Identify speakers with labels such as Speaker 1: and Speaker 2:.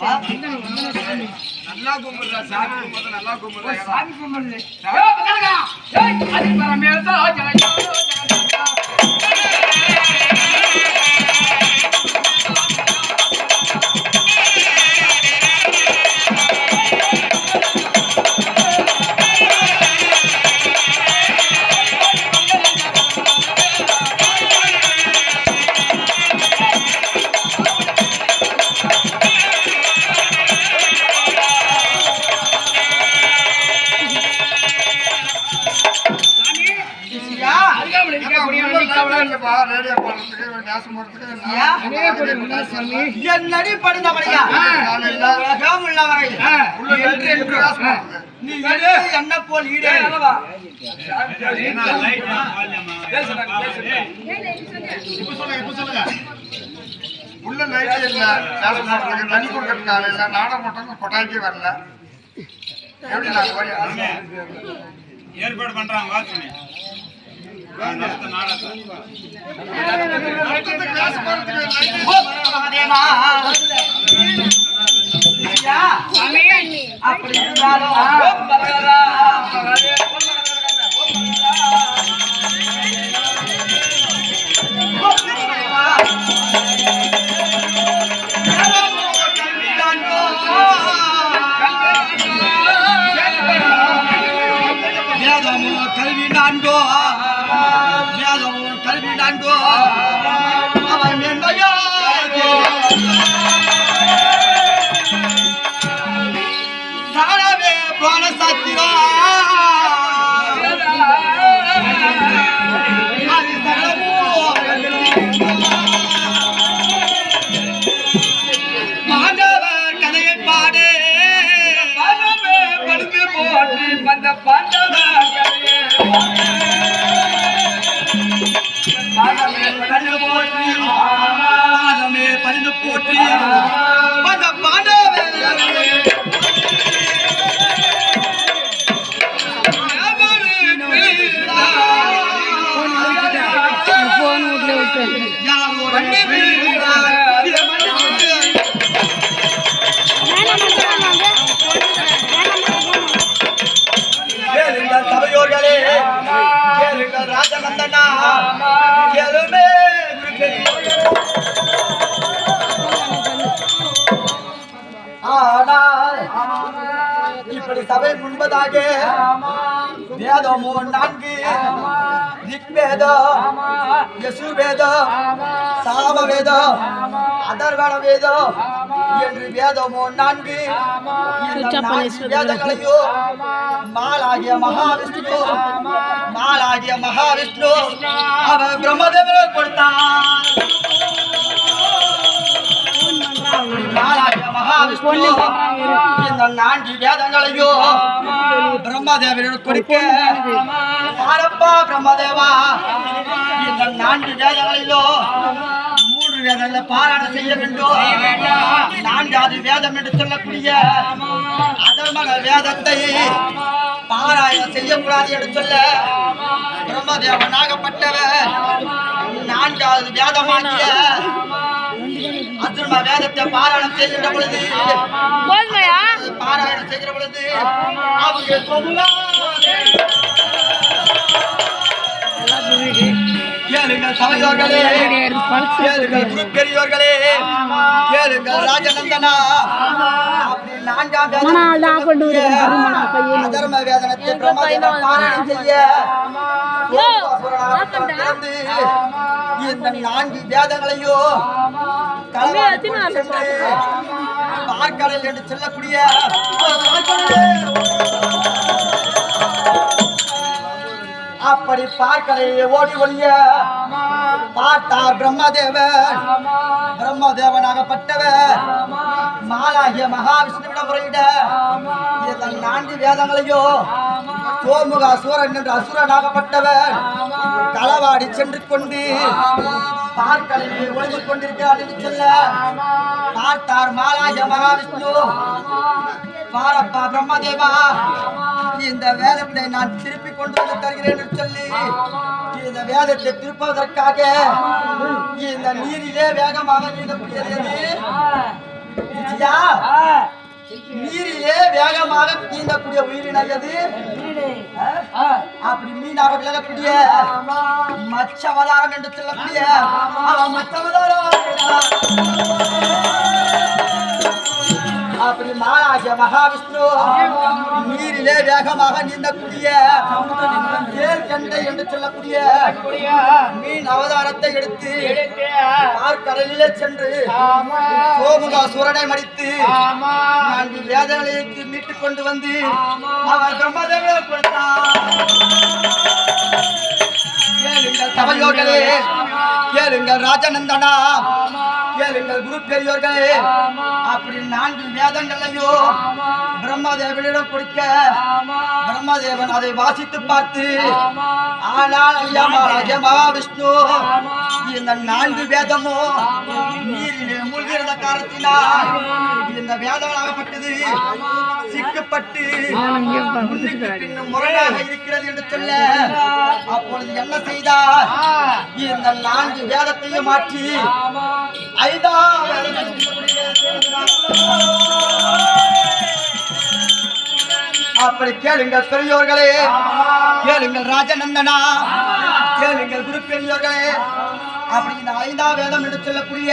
Speaker 1: சாமி.
Speaker 2: நல்லா கும்பிடுறா சாமி கும்பிடுறா நல்லா கும்பிடுறா
Speaker 1: சாமி கும்பிடுது
Speaker 3: என்னடி படுந்தபடியா உலகம் உள்ளவரை நீ என்ன போல் ஈடே
Speaker 2: இப்ப சொல்லுங்க சொல்லுங்க உள்ள லைட் இல்ல நேசம் போடுறதுக்கு தண்ணி நாடகம் மட்டும் கொட்டாய்க்கே வரல எப்படி நாங்க
Speaker 4: ஏற்பாடு பண்றாங்க வாசனை
Speaker 3: அப்படி இருந்தாலும் கல்வி நான்கோ. கல்வி சபை முன்பதாக வேதமோ நான்கு ரிக்வேதம் யசுர்வேதம் சாமவேதம் அதர்வண வேதம் என்று வேதமோ நான்கு இந்த நான்கு வேதங்களையோ மாலாகிய மகாவிஷ்ணு மாலாகிய மகாவிஷ்ணு அவர் பிரம்மதேவர் கொடுத்தார் மாலாகிய இந்த நான்கு வேதங்களையோ பிரம்மதேவரிடம் கொடுக்க பாரப்பா பிரம்மதேவா? இந்த நான்கு வேதங்களிலோ மூன்று வேதங்களை பாராயணம் செய்ய வேண்டும். நான்காவது வேதம் என்று சொல்லக்கூடிய அதர்மக வேதத்தை பாராயணம் செய்யக்கூடாது என்று சொல்ல பிரம்மதேவனாகப்பட்டவர். நான்காவது வேதமாகிய அதர்ம வேதத்தை பாராயணம் செய்கின்ற பொழுது
Speaker 5: போதுமையா
Speaker 3: பாராயணம் செய்கிற பொழுது அவங்க கேளுங்கள் சபையோர்களே கேளுங்கள் குரு பெரியோர்களே கேளுங்கள் ராஜநந்தனா. அதர்ம வேதனத்தை பாராயணம் செய்ய இந்த நான்கு வேதங்களையோ பார்க்கடல் என்று சொல்லக்கூடிய அப்படி பார்க்கலையே ஓடி ஒழிய. பார்த்தார் பிரம்மதேவன். பிரம்மதேவனாகப்பட்டவர். மாலாகிய மகாவிஷ்ணுவிடம் முறையிட. இதன் நான்கு வேதங்களையோ சோமுக அசுரன் என்று அசுரனாகப்பட்டவர் களவாடி சென்று கொண்டு பார்க்கலையே ஒளிந்து கொண்டிருக்கிறார் என்று சொல்ல பார்த்தார் மாலாகிய மகாவிஷ்ணு. பாரப்பா பிரம்மதேவா. இந்த வேதத்தை நான் திருப்பி கொண்டு வந்து தருகிறேன் என்று சொல்லி இந்த வேதத்தை திருப்பதற்காக இந்த நீரிலே வேகமாக நீந்தக்கூடியது நீரிலே வேகமாக நீந்தக்கூடிய உயிரினம் எது? அப்படி மீனாக விலகக்கூடிய மச்சவதாரம் என்று சொல்லக்கூடிய மச்சவதாரம். அப்படி மாலாகிய மகாவிஷ்ணு. நீரிலே வேகமாக நீந்தக்கூடிய ஏற்கண்டை என்று சொல்லக்கூடிய மீன் அவதாரத்தை எடுத்து ஆழ்கடலிலே சென்று சோமுகா சூரனை மடித்து நான்கு வேதனைக்கு மீட்டுக் கொண்டு வந்து அவர் பிரம்மதேவியை கொடுத்தார் கேளுங்கள் சபையோர்களே கேளுங்கள் ராஜநந்தனா. கேளுங்கள் குரு பெரியோர்களே. அப்படி நான்கு வேதங்களையும் பிரம்மதேவனிடம் கொடுக்க பிரம்மதேவன் அதை வாசித்து பார்த்து ஆனால் ஐயா மகாராஜா மகாவிஷ்ணு இந்த நான்கு வேதமோ நீரிலே மூழ்கிறத காரணத்தினால் இந்த வேதங்களாகப்பட்டது சிக்கப்பட்டு முரணாக இருக்கிறது என்று சொல்ல அப்பொழுது என்ன செய்தார் இந்த நான்கு வேதத்தையும் மாற்றி ஐந்தாம் அப்படி கேளுங்கள் பெரியோர்களே. கேளுங்கள் ராஜநந்தனா. கேளுங்கள் குரு பெரியோர்களே அப்படி இந்த ஐந்தாம் வேதம் என்று சொல்லக்கூடிய